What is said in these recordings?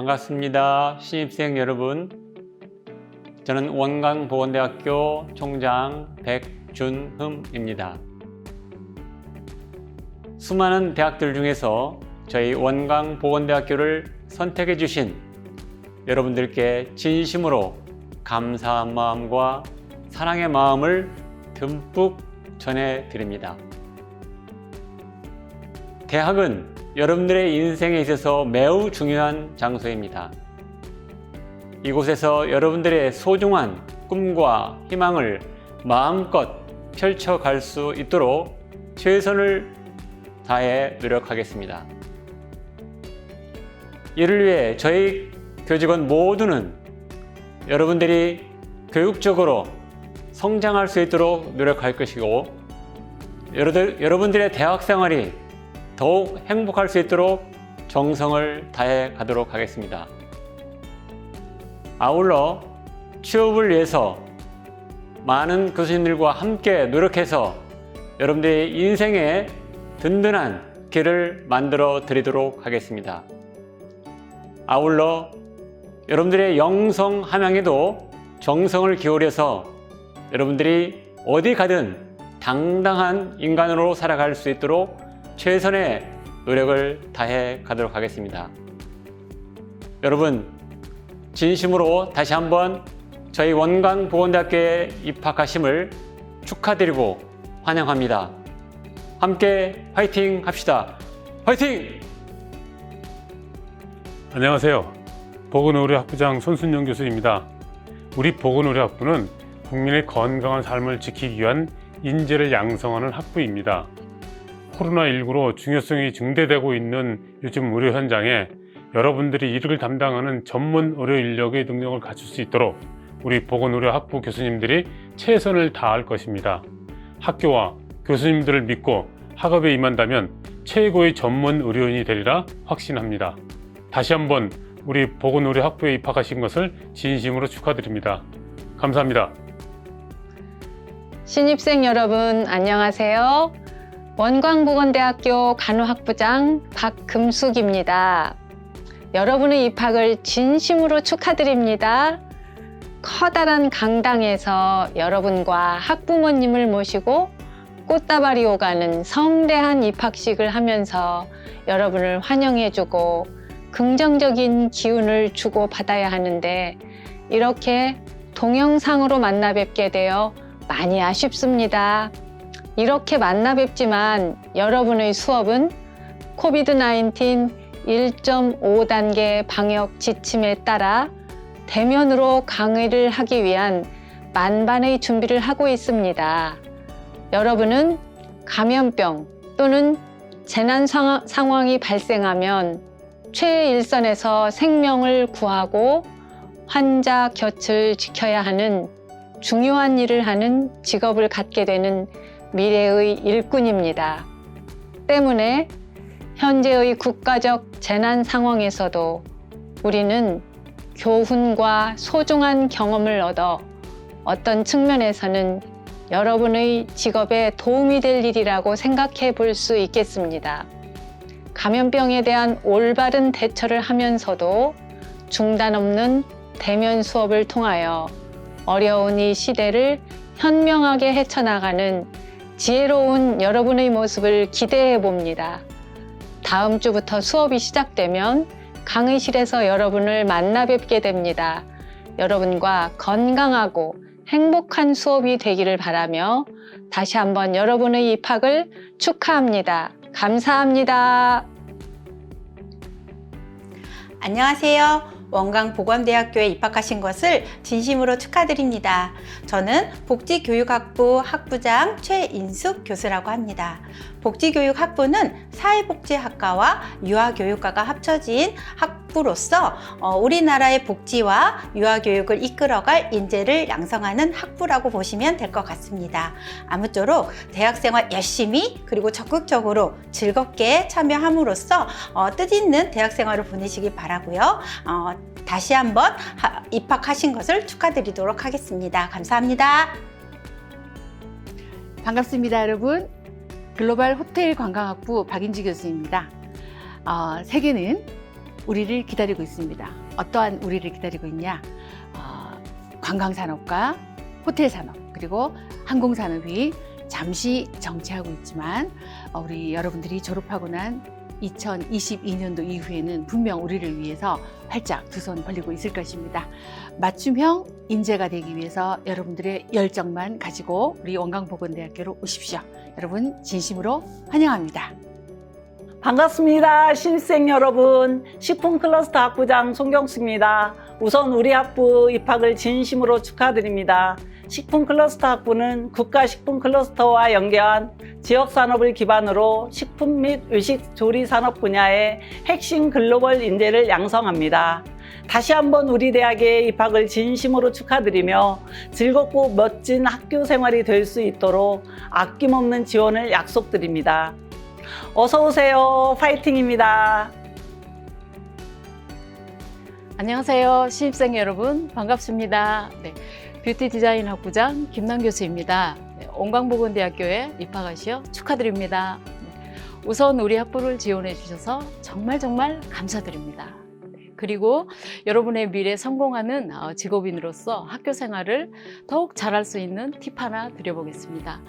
반갑습니다. 신입생 여러분. 저는 원광보건대학교 총장 백준흠입니다. 수많은 대학들 중에서 저희 원광보건대학교를 선택해 주신 여러분들께 진심으로 감사한 마음과 사랑의 마음을 듬뿍 전해 드립니다. 대학은 여러분들의 인생에 있어서 매우 중요한 장소입니다. 이곳에서 여러분들의 소중한 꿈과 희망을 마음껏 펼쳐갈 수 있도록 최선을 다해 노력하겠습니다. 이를 위해 저희 교직원 모두는 여러분들이 교육적으로 성장할 수 있도록 노력할 것이고 여러분들의 대학 생활이 더욱 행복할 수 있도록 정성을 다해 가도록 하겠습니다. 아울러 취업을 위해서 많은 교수님들과 함께 노력해서 여러분들의 인생에 든든한 길을 만들어 드리도록 하겠습니다. 아울러 여러분들의 영성 함양에도 정성을 기울여서 여러분들이 어디 가든 당당한 인간으로 살아갈 수 있도록 최선의 노력을 다해 가도록 하겠습니다. 여러분, 진심으로 다시 한번 저희 원광보건대학교에 입학하심을 축하드리고 환영합니다. 함께 화이팅 합시다. 화이팅! 안녕하세요. 보건의료학부장 손순영 교수입니다. 우리 보건의료학부는 국민의 건강한 삶을 지키기 위한 인재를 양성하는 학부입니다. 코로나19로 중요성이 증대되고 있는 요즘 의료 현장에 여러분들이 이를 담당하는 전문 의료 인력의 능력을 갖출 수 있도록 우리 보건의료학부 교수님들이 최선을 다할 것입니다. 학교와 교수님들을 믿고 학업에 임한다면 최고의 전문 의료인이 되리라 확신합니다. 다시 한번 우리 보건의료학부에 입학하신 것을 진심으로 축하드립니다. 감사합니다. 신입생 여러분 안녕하세요. 원광보건대학교 간호학부장 박금숙입니다. 여러분의 입학을 진심으로 축하드립니다. 커다란 강당에서 여러분과 학부모님을 모시고 꽃다발이 오가는 성대한 입학식을 하면서 여러분을 환영해주고 긍정적인 기운을 주고 받아야 하는데 이렇게 동영상으로 만나 뵙게 되어 많이 아쉽습니다. 이렇게 만나 뵙지만 여러분의 수업은 코비드-19 1.5단계 방역 지침에 따라 대면으로 강의를 하기 위한 만반의 준비를 하고 있습니다. 여러분은 감염병 또는 재난 상황- 상황이 발생하면 최일선에서 생명을 구하고 환자 곁을 지켜야 하는 중요한 일을 하는 직업을 갖게 되는 미래의 일꾼입니다. 때문에 현재의 국가적 재난 상황에서도 우리는 교훈과 소중한 경험을 얻어 어떤 측면에서는 여러분의 직업에 도움이 될 일이라고 생각해 볼 수 있겠습니다. 감염병에 대한 올바른 대처를 하면서도 중단 없는 대면 수업을 통하여 어려운 이 시대를 현명하게 헤쳐나가는 지혜로운 여러분의 모습을 기대해 봅니다. 다음 주부터 수업이 시작되면 강의실에서 여러분을 만나 뵙게 됩니다. 여러분과 건강하고 행복한 수업이 되기를 바라며 다시 한번 여러분의 입학을 축하합니다. 감사합니다. 안녕하세요. 원광보건대학교에 입학하신 것을 진심으로 축하드립니다. 저는 복지교육학부 학부장 최인숙 교수라고 합니다. 복지교육학부는 사회복지학과와 유아교육과가 합쳐진 학부로서 어, 우리나라의 복지와 유아교육을 이끌어갈 인재를 양성하는 학부라고 보시면 될 것 같습니다. 아무쪼록 대학생활 열심히 그리고 적극적으로 즐겁게 참여함으로써 어, 뜻있는 대학생활을 보내시기 바라고요. 어, 다시 한번 하- 입학하신 것을 축하드리도록 하겠습니다. 감사합니다. 반갑습니다, 여러분. 글로벌 호텔 관광학부 박인지 교수입니다. 어, 세계는 우리를 기다리고 있습니다. 어떠한 우리를 기다리고 있냐? 어, 관광산업과 호텔산업 그리고 항공산업이 잠시 정체하고 있지만 어, 우리 여러분들이 졸업하고 난 2022년도 이후에는 분명 우리를 위해서 활짝 두 손 벌리고 있을 것입니다. 맞춤형 인재가 되기 위해서 여러분들의 열정만 가지고 우리 원광보건대학교로 오십시오. 여러분 진심으로 환영합니다. 반갑습니다. 신입생 여러분. 식품 클러스터 학부장 송경수입니다. 우선 우리 학부 입학을 진심으로 축하드립니다. 식품 클러스터 학부는 국가 식품 클러스터와 연계한 지역 산업을 기반으로 식품 및 의식 조리 산업 분야의 핵심 글로벌 인재를 양성합니다. 다시 한번 우리 대학의 입학을 진심으로 축하드리며 즐겁고 멋진 학교 생활이 될 수 있도록 아낌없는 지원을 약속드립니다. 어서 오세요. 파이팅입니다. 안녕하세요. 신입생 여러분 반갑습니다. 네, 뷰티 디자인 학부장 김남 교수입니다. 네, 온광보건대학교에 입학하시어 축하드립니다. 네, 우선 우리 학부를 지원해 주셔서 정말 정말 감사드립니다. 네, 그리고 여러분의 미래 성공하는 어, 직업인으로서 학교 생활을 더욱 잘할 수 있는 팁 하나 드려보겠습니다.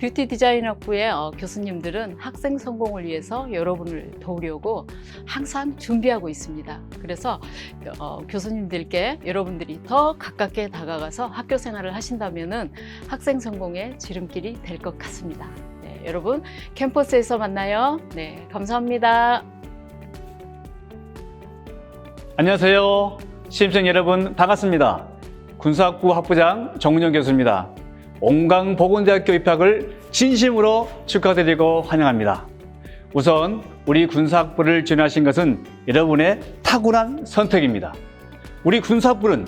뷰티 디자인 학부의 어, 교수님들은 학생 성공을 위해서 여러분을 도우려고 항상 준비하고 있습니다. 그래서 어, 교수님들께 여러분들이 더 가깝게 다가가서 학교 생활을 하신다면은 학생 성공의 지름길이 될 것 같습니다. 네, 여러분 캠퍼스에서 만나요. 네, 감사합니다. 안녕하세요. 신입생 여러분 반갑습니다. 군사학부 학부장 정은영 교수입니다. 온강보건대학교 입학을 진심으로 축하드리고 환영합니다. 우선 우리 군사학부를 지원하신 것은 여러분의 타고난 선택입니다. 우리 군사학부는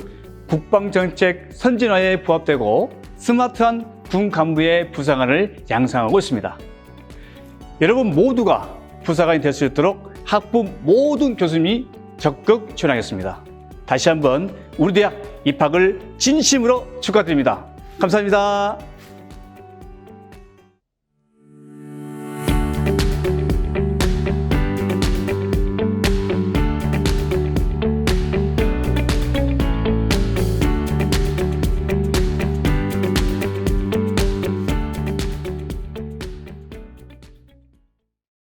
국방정책 선진화에 부합되고 스마트한 군 간부의 부사관을 양성하고 있습니다. 여러분 모두가 부사관이 될 수 있도록 학부 모든 교수님이 적극 지원하겠습니다. 다시 한번 우리 대학 입학을 진심으로 축하드립니다. 감사합니다.